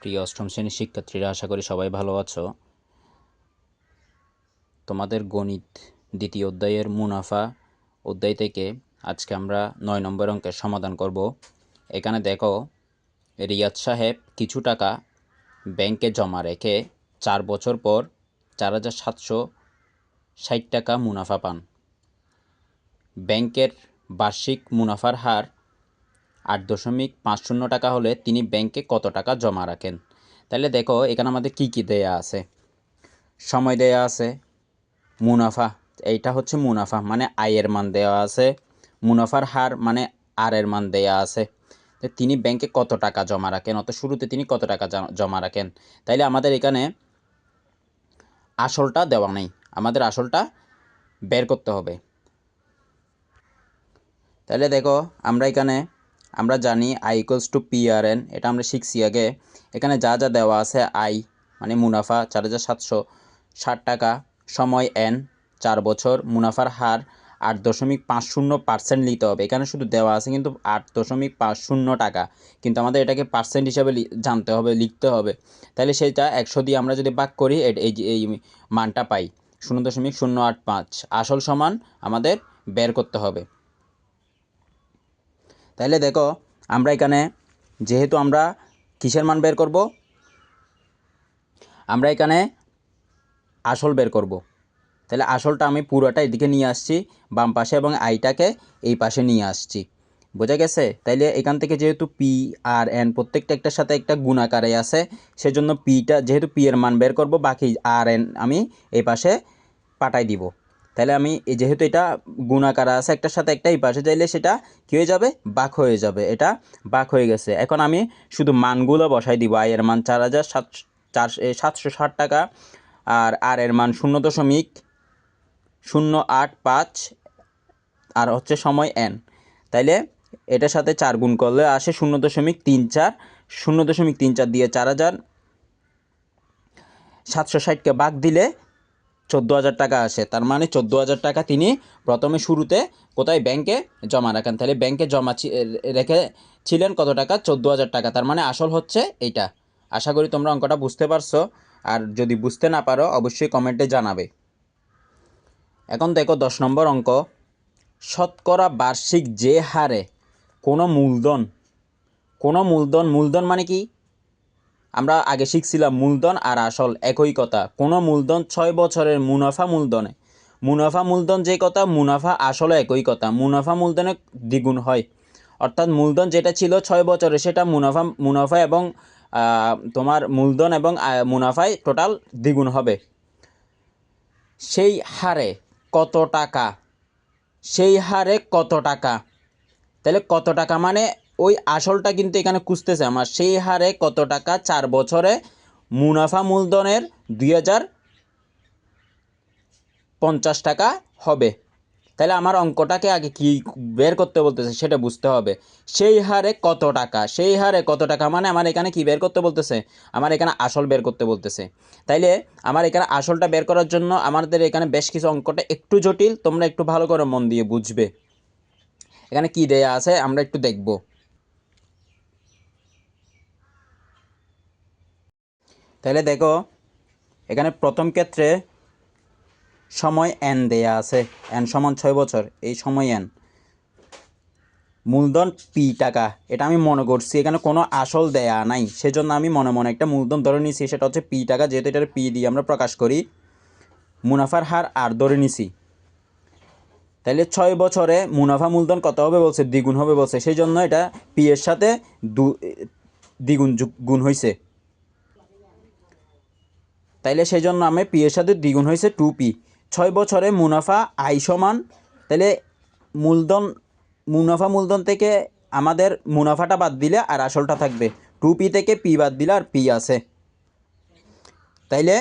প্রিয় অষ্টম শ্রেণির শিক্ষার্থীরা, আশা করি সবাই ভালো আছো। তোমাদের গণিত দ্বিতীয় অধ্যায়ের মুনাফা অধ্যায় থেকে আজকে আমরা নয় নম্বর অঙ্কের সমাধান করব। এখানে দেখো, রিয়াদ সাহেব কিছু টাকা ব্যাংকে জমা রেখে চার বছর পর চার হাজার সাতশো ষাট টাকা মুনাফা পান। ব্যাংকের বার্ষিক মুনাফার হার আট দশমিক পাঁচ শূন্য টাকা হলে তিনি ব্যাংকে কত টাকা জমা রাখেন? তাহলে দেখো, এখানে আমাদের কী কী দেয়া আছে? সময় দেয়া আছে, মুনাফা, এইটা হচ্ছে মুনাফা মানে আয়ের মান দেওয়া আছে। মুনাফার হার মানে আর এর মান দেয়া আছে। তিনি ব্যাংকে কত টাকা জমা রাখেন? অত শুরুতে তিনি কত টাকা জমা রাখেন? তাইলে আমাদের এখানে আসলটা দেওয়া নেই। আমাদের আসলটা বের করতে হবে। তাহলে দেখো, আমরা এখানে আমরা জানি I equals to P R N এটা আমরা শিখছি আগে। এখানে যা যা দেওয়া আছে আই মানে মুনাফা, চার হাজার সাতশো ষাট টাকা, সময় এন চার বছর, মুনাফার হার আট দশমিক পাঁচ শূন্য পার্সেন্ট নিতে হবে। এখানে শুধু দেওয়া আছে কিন্তু আট দশমিক পাঁচ শূন্য টাকা, কিন্তু আমাদের এটাকে পার্সেন্ট হিসাবে জানতে হবে, লিখতে হবে। তাহলে সেটা একশো দিয়ে আমরা যদি ভাগ করি এই এই মানটা পাই, শূন্য দশমিক শূন্য আট পাঁচ। আসল সমান আমাদের বের করতে হবে। তাহলে দেখো, আমরা এখানে যেহেতু আমরা কিসের মান বের করব? আমরা এখানে আসল বের করব। তাহলে আসলটা আমি পুরোটা এদিকে নিয়ে আসছি, বাম পাশে এবং আইটাকে এই পাশে নিয়ে আসছি। বোঝা গেছে? তাইলে এখান থেকে যেহেতু পি আর এন প্রত্যেকটা একটার সাথে একটা গুণাকারে আছে, সেজন্য পিটা যেহেতু পি এর মান বের করব, বাকি আর এন আমি এই পাশে পাঠাই দিব। তাহলে আমি যেহেতু এটা গুণাকার আছে, একটার সাথে একটাই পাশে চাইলে সেটা কী হয়ে যাবে? বাক হয়ে যাবে। এটা বাক হয়ে গেছে। এখন আমি শুধু মানগুলো বসাই দিব। আয়ের মান চার হাজার সাত, চার সাতশো ষাট টাকা আর আর এর মান শূন্য দশমিক শূন্য আট পাঁচ আর হচ্ছে সময় এন তাইলে এটার সাথে চার গুণ করলে আসে শূন্য দশমিক তিন চার। শূন্য দশমিক তিন চার দিয়ে চার হাজার সাতশো ষাটকে বাদ দিলে চোদ্দ হাজার টাকা আসে। তার মানে চোদ্দ হাজার টাকা তিনি প্রথমে শুরুতে কোথায়? ব্যাংকে জমা রাখেন। তাহলে ব্যাংকে জমা রেখে ছিলেন কত টাকা? চোদ্দ হাজার টাকা। তার মানে আসল হচ্ছে এইটা। আশা করি তোমরা অঙ্কটা বুঝতে পারছ। আর যদি বুঝতে না পারো, অবশ্যই কমেন্টে জানাবে। এখন দেখো দশ নম্বর অঙ্ক। শতকরা বার্ষিক যে হারে কোনো মূলধন কোনো মূলধন মূলধন মানে কি? আমরা আগে শিখছিলাম মূলধন আর আসল একই কথা। কোনো মূলধন ছয় বছরের মুনাফা মূলধনে। মুনাফা মূলধন যে কথা, মুনাফা আসলে একই কথা। মুনাফা মূলধনে দ্বিগুণ হয়। অর্থাৎ মূলধন যেটা ছিল ছয় বছরে, সেটা মুনাফা মুনাফা এবং তোমার মূলধন এবং মুনাফায় টোটাল দ্বিগুণ হবে। সেই হারে কত টাকা? সেই হারে কত টাকা? তাহলে কত টাকা মানে ওই আসলটা কিন্তু এখানে খুঁজতেছে আমার। সেই হারে কত টাকা? চার বছরে মুনাফা মূলধনের দুই হাজার পঞ্চাশ টাকা হবে। তাহলে আমার অঙ্কটাকে আগে কি বের করতে বলতেছে সেটা বুঝতে হবে। সেই হারে কত টাকা? সেই হারে কত টাকা মানে আমার এখানে কি বের করতে বলতেছে? আমার এখানে আসল বের করতে বলতেছে। তাইলে আমার এখানে আসলটা বের করার জন্য আমাদের এখানে বেশ কিছু অঙ্কটা একটু জটিল, তোমরা একটু ভালো করে মন দিয়ে বুঝবে। এখানে কি দেয়া আছে? আমরা একটু দেখব। তাহলে দেখো, এখানে প্রথম ক্ষেত্রে সময় এন দেয়া আছে। এন সমান ছয় বছর, এই সময় এন মূলধন পি টাকা, এটা আমি মনে করছি, এখানে কোনো আসল দেয়া নাই। সেজন্য আমি মনে মনে একটা মূলধন ধরে নিয়েছি, সেটা হচ্ছে পি টাকা, যেহেতু এটার পি দিয়ে আমরা প্রকাশ করি, মুনাফার হার আর ধরে নিছি। তাহলে ছয় বছরে মুনাফা মূলধন কত হবে বলছে? দ্বিগুণ হবে বলছে। সেই জন্য এটা পি এর সাথে দু, দ্বিগুণ গুণ হয়েছে তাইলে সেই জন্য আমি পি এর সাথে দ্বিগুণ হয়েছে টু পি। ছয় বছরে মুনাফা আই সমান। তাইলে মূলধন, মুনাফা মূলধন থেকে আমাদের মুনাফাটা বাদ দিলে আর আসলটা থাকবে। টু পি থেকে পি বাদ দিলে আর পি আছে। তাইলে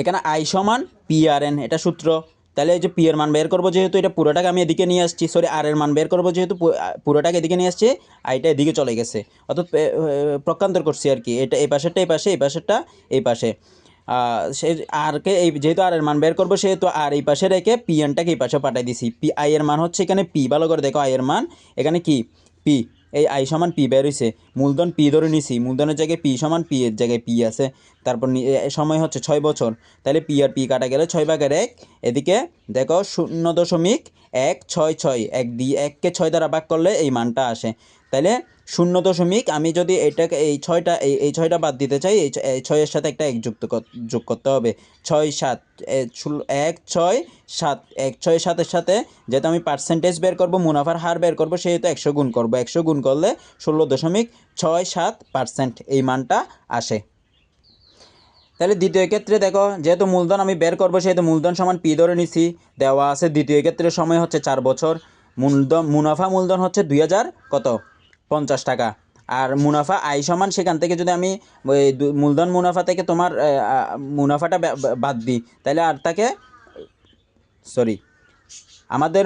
এখানে আই সমান পি আর এন, এটা সূত্র। তাহলে এই যে পি এর মান বের করব যেহেতু এটা পুরোটাকে আমি এদিকে নিয়ে আসছি সরি আর এর মান বের করব যেহেতু পুরোটাকে এদিকে নিয়ে আসছি আইটা এদিকে চলে গেছে। অর্থাৎ প্রকান্তর করছি আর কি, এটা এই পাশেরটা, এই পাশে, এই পাশেরটা, এই পাশে। সে আরকে এই, যেহেতু আর এর মান বের করব সেহেতু আর এই পাশে রেখে পি এনটাকে এই পাশে পাঠিয়ে দিছি। পি আই এর মান হচ্ছে এখানে পি ভালো করে দেখো আই এর মান। এখানে কি? পি এই আই সমান পি বের হয়েছে মূলধন পি ধরে নিছি। মূলধনের জায়গায় পি সমান পি এর জায়গায় পি আছে। তারপর সময় হচ্ছে ছয় বছর। তাহলে পি আর পি কাটা গেলে ছয় ভাগের এক। এদিকে দেখো শূন্য দশমিক এক ছয় ছয়। এক দি এককে ছয় দ্বারা ভাগ করলে এই মানটা আসে। তাহলে শূন্য দশমিক আমি যদি এটাকে এই ছয়টা, এই এই ছয়টা বাদ দিতে চাই, এই ছয়ের সাথে একটা এক যুক্ত যোগ করতে হবে। ছয় সাত এক, ছয়, সাত, এক, ছয়, সাতের সাথে যেহেতু আমি পার্সেন্টেজ বের করব, মুনাফার হার বের করব, সেহেতু একশো গুণ করব। একশো গুণ করলে ষোলো দশমিক ছয় সাত পার্সেন্ট এই মানটা আসে। তাহলে দ্বিতীয় ক্ষেত্রে দেখো, যেহেতু মূলধন আমি বের করব, সেহেতু মূলধন সমান পি ধরে নিছি, দেওয়া আছে। দ্বিতীয় ক্ষেত্রে সময় হচ্ছে চার বছর। মূলধন মুনাফা মূলধন হচ্ছে দুই হাজার কত? পঞ্চাশ টাকা। আর মুনাফা আই সমান সেখান থেকে যদি আমি, ওই মূলধন মুনাফা থেকে তোমার মুনাফাটা বাদ দিই, তাহলে আর তাকে, সরি, আমাদের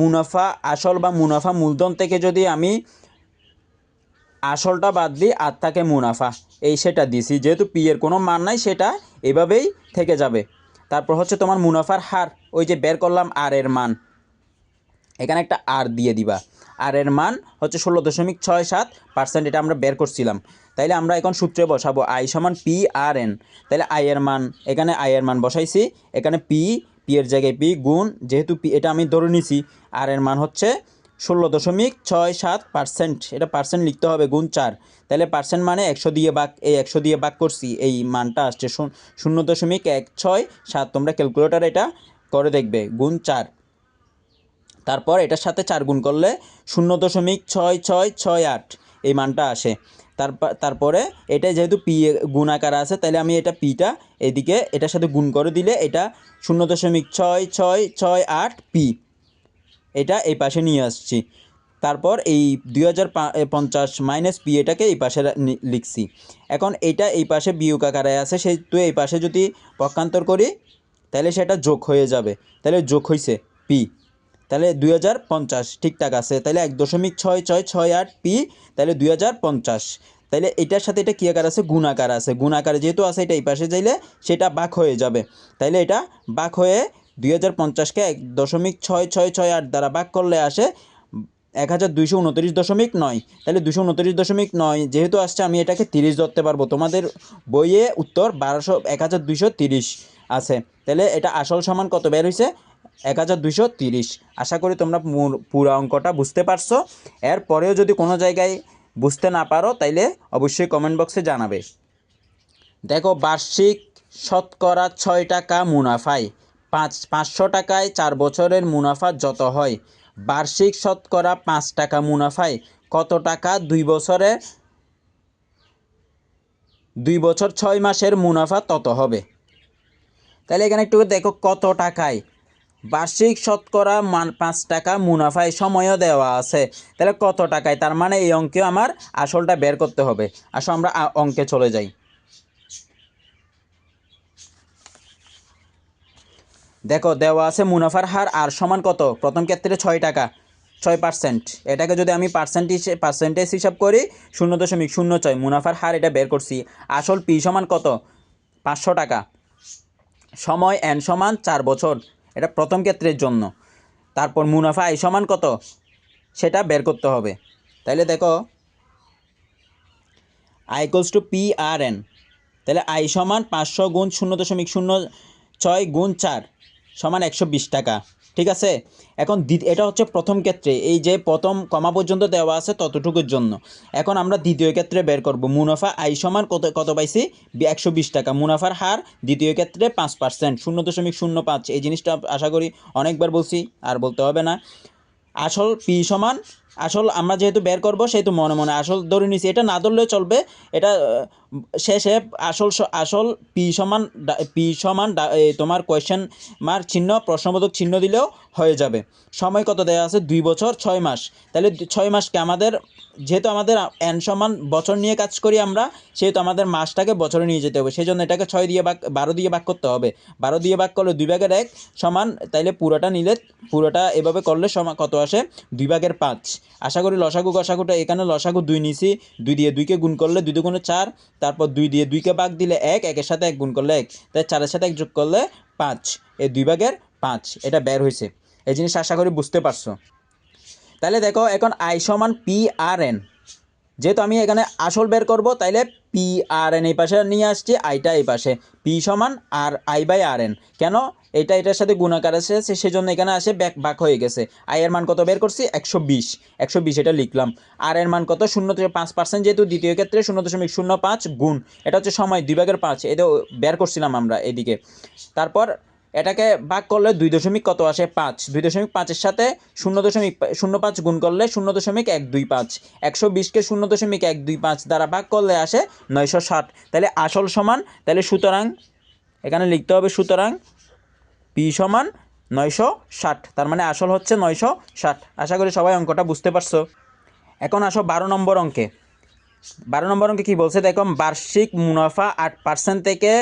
মুনাফা আসল বা মুনাফা মূলধন থেকে যদি আমি আসলটা বাদ দিই আর থাকে মুনাফা, এই সেটা দিছি। যেহেতু পি এর কোনো মান নাই, সেটা এভাবেই থেকে যাবে। তারপর হচ্ছে তোমার মুনাফার হার, ওই যে বের করলাম আর এর মান। এখানে একটা আর দিয়ে দিবা। আর এর মান হচ্ছে ষোলো দশমিক ছয় সাত পার্সেন্ট এটা আমরা বের করছিলাম। তাইলে আমরা এখন সূত্রে বসাবো আই সমান পি আর এন তাহলে আই এর মান, এখানে আই এর মান বসাইছি, এখানে পি পি এর জায়গায় পি গুণ, যেহেতু পি এটা আমি ধরে নিছি আর এর মান হচ্ছে ষোলো দশমিক ছয় সাত পার্সেন্ট এটা পার্সেন্ট লিখতে হবে গুণ চার। তাহলে পার্সেন্ট মানে একশো দিয়ে বাক এই একশো দিয়ে বাক করছি, এই মানটা আসছে শূন্য- শূন্য দশমিক এক ছয় সাত। তোমরা ক্যালকুলেটার এটা করে দেখবে, গুণ চার। তারপর এটার সাথে চার গুণ করলে শূন্য দশমিক ছয় ছয় ছয় আট এই মানটা আসে। তারপর তারপরে এটা যেহেতু পি গুণ আকার আছে তাহলে আমি এটা পিটা এদিকে এটার সাথে গুণ করে দিলে এটা শূন্য দশমিক ছয় ছয় ছয় আট পি। এটা এই পাশে নিয়ে আসছি। তারপর এই দুই হাজার পঞ্চাশ মাইনাস পি এটাকে এই পাশে লিখছি। এখন এটা এই পাশে বিয়োগ আকারে আছে সেই সেহেতু এই পাশে যদি পক্ষান্তর করি তাহলে সেটা যোগ হয়ে যাবে। তাহলে যোগ হয়েছে পি। তাহলে দুই হাজার পঞ্চাশ ঠিকঠাক আছে। তাহলে এক দশমিক ছয় ছয় ছয় আট পি, তাহলে দুই হাজার পঞ্চাশ। তাহলে এটার সাথে এটা কী আকার আছে? গুণ আকার আছে। গুণ আকারে যেহেতু আছে, এটা এই পাশে যাইলে সেটা বাক হয়ে যাবে। তাইলে এটা বাক হয়ে দুই হাজার পঞ্চাশকে এক দশমিক ছয় ছয় ছয় আট দ্বারা বাক করলে আসে এক হাজার দুইশো উনত্রিশ দশমিক নয়। তাহলে দুশো উনত্রিশ দশমিক নয়, যেহেতু আসছে, আমি এটাকে তিরিশ ধরতে পারব। তোমাদের বইয়ে উত্তর বারোশো, এক হাজার দুইশো তিরিশ আছে। তাহলে এটা আসল সমান কত বের হয়েছে এক হাজার দুইশো তিরিশ। আশা করি তোমরা পুরো অঙ্কটা বুঝতে পারছ। এরপরেও যদি কোনো জায়গায় বুঝতে না পারো, তাইলে অবশ্যই কমেন্ট বক্সে জানাবে। দেখো, বার্ষিক শতকরা ছয় টাকা মুনাফায়। পাঁচ, পাঁচশো টাকায় চার বছরের মুনাফা যত হয়, বার্ষিক শতকরা পাঁচ টাকা মুনাফায় কত টাকা দুই বছরে, দুই বছর ছয় মাসের মুনাফা তত হবে? তাহলে এখানে একটু দেখো কত টাকায় বার্ষিক শতকরা মান পাঁচ টাকা মুনাফায় সময়ও দেওয়া আছে। তাহলে কত টাকায়? তার মানে এই অঙ্কেও আমার আসলটা বের করতে হবে। আসো আমরা অঙ্কে চলে যাই। দেখো, দেওয়া আছে মুনাফার হার আর সমান কত? প্রথম ক্ষেত্রে ছয় টাকা, ছয় পার্সেন্ট এটাকে যদি আমি পার্সেন্ট পার্সেন্টেজ হিসাব করি, শূন্য দশমিক শূন্য ছয়, মুনাফার হার এটা বের করছি। আসল পি সমান কত? পাঁচশো টাকা। সময় এন সমান চার বছর। এটা প্রথম ক্ষেত্রের জন্য। তারপর মুনাফা আই সমান কত? সেটা বের করতে হবে। তাইলে দেখো I equals to P R N তাহলে আই সমান পাঁচশো গুণ শূন্য দশমিক শূন্য ছয় গুণ চার সমান একশো বিশ টাকা। ঠিক আছে? এখন এটা হচ্ছে প্রথম ক্ষেত্রে। এই যে প্রথম কমা পর্যন্ত দেওয়া আছে ততটুকুর জন্য। এখন আমরা দ্বিতীয় ক্ষেত্রে বের করব। মুনাফা আই সমান কত কত পাইছি? একশো বিশ টাকা। মুনাফার হার দ্বিতীয় ক্ষেত্রে পাঁচ পার্সেন্ট। শূন্য দশমিক শূন্য পাঁচ। এই জিনিসটা আশা করি অনেকবার বলছি, আর বলতে হবে না। আসল পি সমান আসল আমরা যেহেতু বের করব, সেহেতু মনে মনে আসল ধরে নিছি। এটা না ধরলেও চলবে। এটা শেষে আসল আসল পি সমান পি সমান তোমার কোয়েশ্চেন মার্ক চিহ্ন, প্রশ্নবোধক চিহ্ন দিলেও হয়ে যাবে। সময় কত দেওয়া আছে? দুই বছর, ছয় মাস। তাহলে ছয় মাসকে আমাদের, যেহেতু আমাদের এন সমান বছর নিয়ে কাজ করি আমরা, সেহেতু আমাদের মাসটাকে বছরে নিয়ে যেতে হবে। সেই জন্য এটাকে ছয় দিয়ে ভাগ, বারো দিয়ে ভাগ করতে হবে। বারো দিয়ে ভাগ করলে দুই ভাগের এক সমান, তাইলে পুরোটা নিলে, পুরোটা এভাবে করলে সমান কত আসে? দুই ভাগের পাঁচ। আশা করি লসাগু গসাগুটা এখানে লসাগু দুই নিছি, দুই দিয়ে দুইকে গুণ করলে দুই দুগুণে চার, তারপর দুই দিয়ে দুইকে বাঘ দিলে এক, একের সাথে এক গুণ করলে এক, তাই চারের সাথে এক যোগ করলে পাঁচ, এই দুই ভাগের পাঁচ, এটা বের হয়েছে। এই জিনিস আশা করি বুঝতে পারছ। তাহলে দেখো, এখন আই সমান পি আর এন যেহেতু আমি এখানে আসল বের করব, তাইলে পি আর এন এই পাশে নিয়ে আসছি আইটা এই পাশে। পি সমান R I by R N কেন? এটা এটার সাথে গুণাকার আছে সেজন্য এখানে আসে ব্যাক, বাক হয়ে গেছে। আই এর মান কত বের করছি? একশো বিশ। একশো বিশ এটা লিখলাম। আর এর মান কত? শূন্য থেকে পাঁচ পার্সেন্ট যেহেতু দ্বিতীয় ক্ষেত্রে শূন্য দশমিক শূন্য পাঁচ গুণ। এটা হচ্ছে সময়, দুই ভাগের পাঁচ। এটা বের করছিলাম আমরা এদিকে। তারপর এটাকে ভাগ করলে দুই দশমিক কত আসে? পাঁচ। দুই দশমিক পাঁচের সাথে শূন্য দশমিক শূন্য পাঁচ গুণ করলে শূন্য দশমিক এক দুই পাঁচ। একশো বিশকে শূন্য দশমিক এক দুই পাঁচ দ্বারা ভাগ করলে আসে নয়শো ষাট। তাহলে আসল সমান, তাহলে সুতরাং এখানে লিখতে হবে সুতরাং পি সমান নয়শো ষাট। তার মানে আসল হচ্ছে নয়শো ষাট। আশা করি সবাই অঙ্কটা বুঝতে পারছ। এখন আসো বারো নম্বর অঙ্কে। বারো নম্বর অঙ্কে কী বলছে? দেখো, বার্ষিক মুনাফা আট পার্সেন্ট থেকে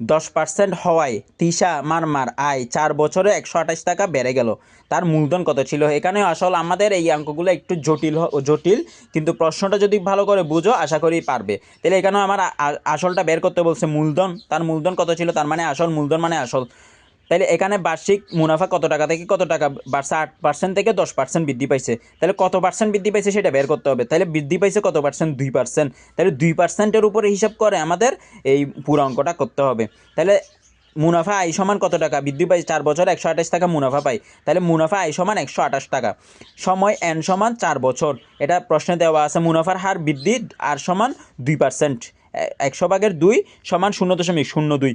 দশ পার্সেন্ট হওয়ায় তিশা মারমার আয় চার বছরে একশো আঠাশ টাকা বেড়ে গেল। তার মূলধন কত ছিল? এখানে আসল আমাদের এই অঙ্কগুলো একটু জটিল জটিল, কিন্তু প্রশ্নটা যদি ভালো করে বুঝো, আশা করি পারবে। তাহলে এখানেও আমার আসলটা বের করতে বলছে মূলধন। তার মূলধন কত ছিল? তার মানে আসল মূলধন মানে আসল। তাহলে এখানে বার্ষিক মুনাফা কত টাকা থেকে কত টাকা? বাড়ছে আট পার্সেন্ট থেকে দশ পার্সেন্ট বৃদ্ধি পাইছে। তাহলে কত পার্সেন্ট বৃদ্ধি পাইছে সেটা বের করতে হবে। তাহলে বৃদ্ধি পাইছে কত পার্সেন্ট দুই পার্সেন্ট তাহলে দুই পার্সেন্টের উপরে হিসাব করে আমাদের এই পুরো অঙ্কটা করতে হবে। তাহলে মুনাফা আয় সমান কত টাকা? বৃদ্ধি পাই চার বছর একশো আঠাশ টাকা মুনাফা পাই। তাহলে মুনাফা আয় সমান একশো আঠাশ টাকা। সময় এন সমান চার বছর। এটা প্রশ্নে দেওয়া আছে, মুনাফার হার বৃদ্ধি আর সমান দুই পার্সেন্ট একশো ভাগের দুই সমান শূন্য দশমিক শূন্য দুই।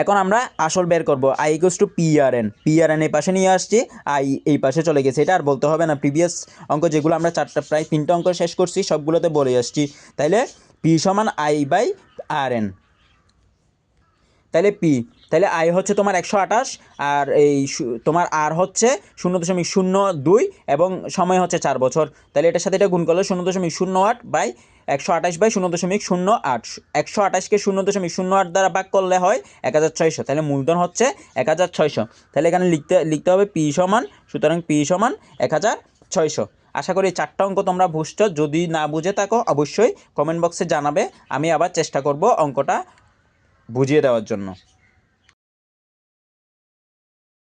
এখন আমরা আসল বের করব। I equals to P R N P R N এই পাশে নিয়ে আসছি। আই এই পাশে চলে গেছে। এটা আর বলতে হবে না। প্রিভিয়াস অঙ্ক যেগুলো আমরা চারটা প্রায় তিনটা অঙ্ক শেষ করছি, সবগুলোতে বলে আসছি। তাইলে পি সমান আই বাই আর এন তাহলে পি তাহলে আই হচ্ছে তোমার একশো আঠাশ, আর এই তোমার আর হচ্ছে শূন্য দশমিক শূন্য দুই এবং সময় হচ্ছে চার বছর। তাহলে এটার সাথে এটা গুণ করলে শূন্য দশমিক শূন্য আট বাই একশো আঠাশ বাই শূন্য দশমিক শূন্য আট। একশো আঠাশকে শূন্য দশমিক শূন্য আট দ্বারা ভাগ করলে হয় এক হাজার ছয়শো। তাহলে মূলধন হচ্ছে এক হাজার ছয়শো। তাহলে এখানে লিখতে লিখতে হবে পি সমান, সুতরাং পি সমান এক হাজার ছয়শো। আশা করি চারটা অঙ্ক তোমরা বুঝছ। যদি না বুঝে থাকো, অবশ্যই কমেন্ট বক্সে জানাবে। আমি আবার চেষ্টা করব অঙ্কটা বুঝিয়ে দেওয়ার জন্য।